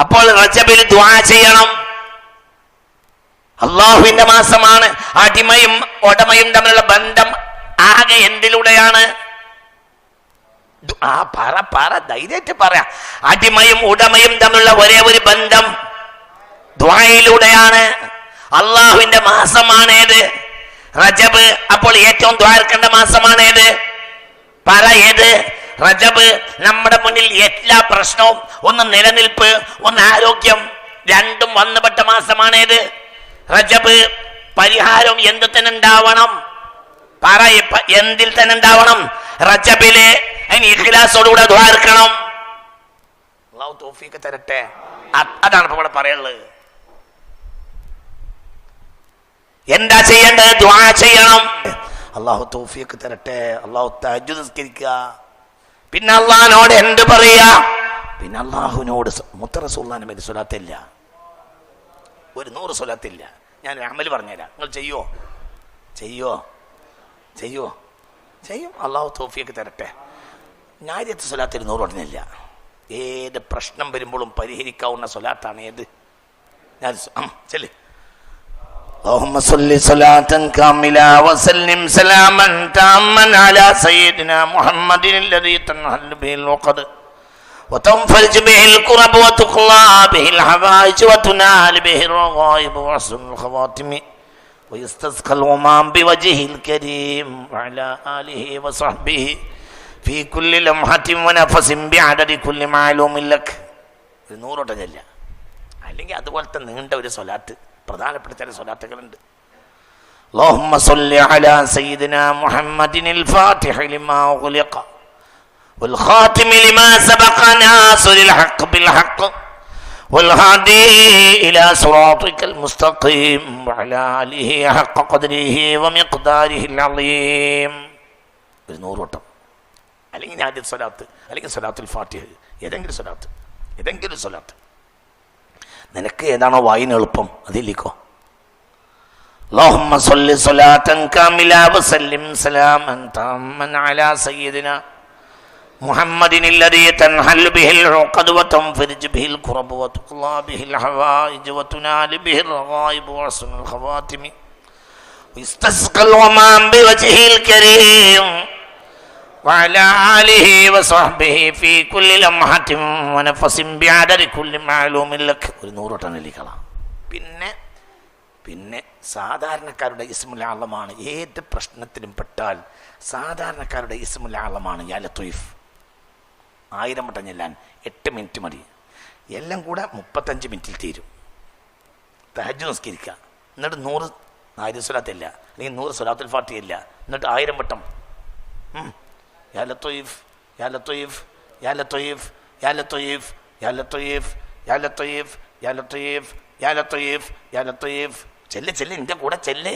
അപ്പോൾ റജബിൽ ദ്വാ ചെയ്യണം. അള്ളാഹുവിന്റെ മാസമാണ്. അടിമയും ഉടമയും തമ്മിലുള്ള ബന്ധം ആകെ എന്തിലൂടെയാണ്? ആ പറ പറ ധൈര്യമായിട്ട് പറയാം അടിമയും ഉടമയും തമ്മിലുള്ള ഒരേ ഒരു ബന്ധം ദ്വായിലൂടെയാണ് അള്ളാഹുവിന്റെ മാസമാണേത്. റജബ് അപ്പോൾ ഏറ്റവും ദ്വാരക്കേണ്ട മാസമാണേത്. പറ ഏത്? റജബ് നമ്മുടെ മുന്നിൽ എല്ലാ പ്രശ്നവും ഒന്ന് നിലനിൽപ്പ് ഒന്ന് ആരോഗ്യം രണ്ടും വന്നുപെട്ട മാസമാണേത്. റജബ് പരിഹാരം എന്ത് തന്നെ ഉണ്ടാവണം പറ എന്തിൽ തന്നെ ഉണ്ടാവണം റജബിലെ ഇഖ്ലാസോടുകൂടെ ദ്വാർക്കണം തരട്ടെ. അതാണ് ഇവിടെ പറയുള്ളത് എന്താ ചെയ്യേണ്ടത്? ദ്വാ ചെയ്യണം. അള്ളാഹു തോഫിയൊക്കെ തരട്ടെ. അള്ളാഹു തജ്ജു നിസ്കരിക്കുക. പിന്നെ അള്ളഹാനോട് എന്ത് പറയാ? പിന്നെ അള്ളാഹുവിനോട് മുത്തറസുല്ലാനും ഇത് സ്വലാത്തില്ല. ഒരു നൂറ് സ്വലാത്തില്ല. ഞാൻ അമൽ പറഞ്ഞുതരാം. നിങ്ങൾ ചെയ്യോ? ചെയ്യോ? ചെയ്യോ? ചെയ്യും. അള്ളാഹു തോഫിയൊക്കെ തരട്ടെ. ഞായത്ത് സ്വലാത്തിൽ നൂറ് പറഞ്ഞില്ല. ഏത് പ്രശ്നം വരുമ്പോഴും പരിഹരിക്കാവുന്ന സ്വലാത്താണ് ഏത്? ഞാൻ ചെല്ലേ. اللهم صل صلاة كاملة وسلم سلاما تاما على سيدنا محمد الذي تنحل به العقد وتنفرج به الكرب وتقلى به الحوائج وتنال به الرغائب وحسن الخواتم ويستسقى الغمام بوجهه الكريم وعلى آله وصحبه في كل لمحة ونفس بعدد كل معلوم لك ഒരു നൂറോട്ടം ചെല്ല അല്ലെങ്കിൽ അതുപോലത്തെ നീണ്ട ഒരു സ്വലാത്ത് പ്രധാനപ്പെട്ട ചില സ്വലാത്തുകളുണ്ട് اللهم صل على سيدنا محمد الفاتح لما أغلق والخاتم لما سبق ناصر الحق بالحق والهادي إلى صراطك المستقيم وعلى آله حق قدره ومقداره العظيم ഒരു നൂറോട്ടം അല്ലെങ്കിൽ ആദ്യ സ്വലാത്ത് അല്ലെങ്കിൽ സ്വലാത്തുൽ ഫാത്തിഹ ഏതെങ്കിലും സ്വലാത്ത് ഏതെങ്കിലും സ്വലാത്ത് നിനക്ക് ഏതാണോ വായിന് എളുപ്പം അതിലേക്കോ اللهم صل صلاة كاملة وسلم سلاما تاما على سيدنا محمد الذي تنحل به العقد وتنفرج به الكرب وتقضى به الحوائج وتنال به الرغائب وحسن الخواتم ويستسقى الغمام بوجهه الكريم وعلى آله وصحبه في كل لمحة ونفس بعدد كل معلوم لك ഒരു നൂറോട്ടനിലേക്കളാം പിന്നെ പിന്നെ സാധാരണക്കാരുടെ ഇസ്മുൽ ആളമാണ് ഏത് പ്രശ്നത്തിലും പെട്ടാൽ സാധാരണക്കാരുടെ ഇസ്മുൽ ആളമാണ് യാ ലത്തീഫ് ആയിരം വട്ടം ചെല്ലാൻ എട്ട് മിനിറ്റ് മതി എല്ലാം കൂടെ മുപ്പത്തഞ്ച് മിനിറ്റിൽ തീരും തഹജ് നിസ്കരിക്കുക എന്നിട്ട് നൂറ് ആയിരം സ്വലാത്തില്ല അല്ലെങ്കിൽ നൂറ് സ്വലാത്തുൽ ഫാത്തിയില്ല എന്നിട്ട് ആയിരം വട്ടം ഉം. يا لطيف يا لطيف يا لطيف يا لطيف يا لطيف يا لطيف يا لطيف يا لطيف يا لطيف ചെല്ല് ചെല്ല് എൻ്റെ കൂടെ ചെല്ലേ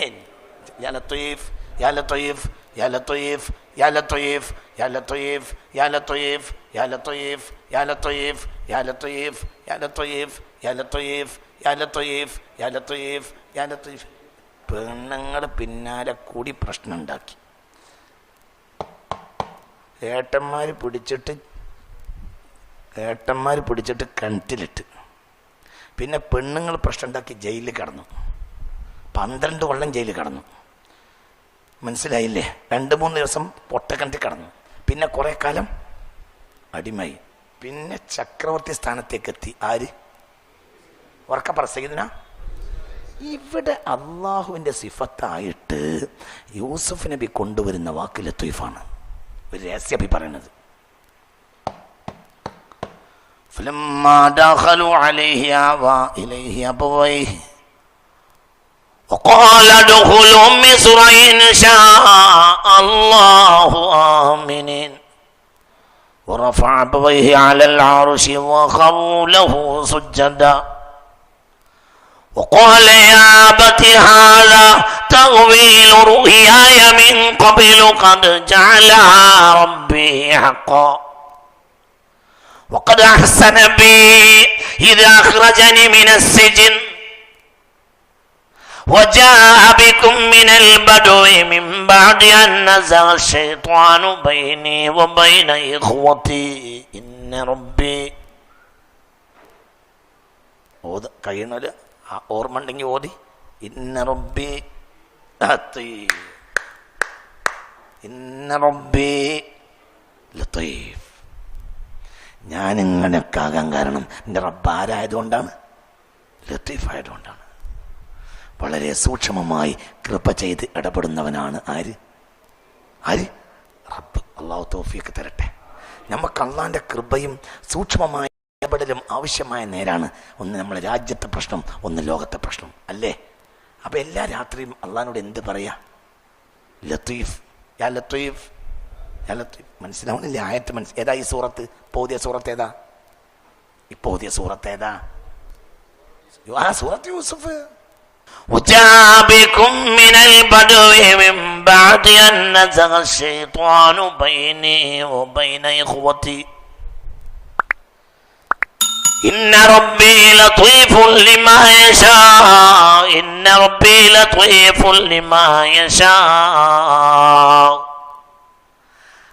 يا لطيف يا لطيف يا لطيف يا لطيف يا لطيف يا لطيف يا لطيف يا لطيف يا لطيف يا لطيف يا لطيف يا لطيف يا لطيف يا لطيف പെണ്ണുങ്ങൾ പിന്നാലെ കൂടി പ്രശ്നം ഉണ്ടാക്കി ഏട്ടന്മാർ പിടിച്ചിട്ട് ഏട്ടന്മാർ പിടിച്ചിട്ട് കിണറ്റിലിട്ട്. പിന്നെ പെണ്ണുങ്ങൾ പ്രശ്നം ഉണ്ടാക്കി ജയിലിൽ കടന്നു. പന്ത്രണ്ട് കൊല്ലം ജയിലിൽ കടന്നു. മനസ്സിലായില്ലേ? രണ്ട് മൂന്ന് ദിവസം പൊട്ടക്കിണറ്റിൽ കടന്നു. പിന്നെ കുറേ കാലം അടിമായി പിന്നെ ചക്രവർത്തി സ്ഥാനത്തേക്ക് എത്തി ആര്? ഉറക്ക പറസീദിന ഇവിടെ അള്ളാഹുവിന്റെ സിഫത്തായിട്ട് യൂസഫ് നബി കൊണ്ടുവരുന്ന വാക്കിലെ ലത്തീഫാണ്. ഒരു രഹസ്യം ഈ പറയണത് فلما دخلوا عليه آوى إليه أبويه وقال ادخلوا مصر إن شاء الله آمنين ورفع أبويه على العرش وخروا له سجدا وقال يا أبت هذا تأويل رؤياي من قبل قد جعلها ربي حقا وقد أحسن بي إذا أخرجني من السجن وجاء بكم من البدو من بعد أن نزغ الشيطان بيني وبين إخوتي إن ربي ഓത് കഴിയണൊരു ഓർമ്മ ഉണ്ടെങ്കിൽ ഓതി ഇന്ന റബ്ബി ഞാൻ ഇങ്ങനെയൊക്കെ ആകാൻ കാരണം എന്റെ റബ്ബ് ആരായതുകൊണ്ടാണ്? ലത്തീഫായതുകൊണ്ടാണ്. വളരെ സൂക്ഷ്മമായി കൃപ ചെയ്ത് ഇടപെടുന്നവനാണ് ആര്? ആര്? റബ്ബ്. അള്ളാഹു തോഫിയൊക്കെ തരട്ടെ. നമുക്ക് അള്ളാന്റെ കൃപയും സൂക്ഷ്മമായ ഇടപെടലും ആവശ്യമായ നേരാണ്. ഒന്ന് നമ്മളെ രാജ്യത്തെ പ്രശ്നം ഒന്ന് ലോകത്തെ പ്രശ്നം. അല്ലേ? അപ്പം എല്ലാ രാത്രിയും അള്ളഹാനോട് എന്ത് പറയാ ലത്തീഫ് യാ ലത്തീഫ് യാ ലത്തീഫ് മനസ്സിലാവണില്ല ആയത്ത് മനസ്സ് ഏതാ ഈ സൂറത്ത് പോതിയ സൂറത്ത് ഏതാ ഈ പോതിയ സൂറത്ത് ഏതാ ആ സൂറത്ത് യൂസുഫ് وجاء بكم من البدو من بعد أن نزغ الشيطان بيني وبين إخوتي إن ربي لطيف لما يشاء إن ربي لطيف لما يشاء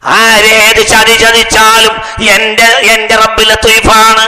ആരേത് ചതി ചതിച്ചാലും എന്റെ എന്റെ റബ്ബ് ലത്തീഫാണ്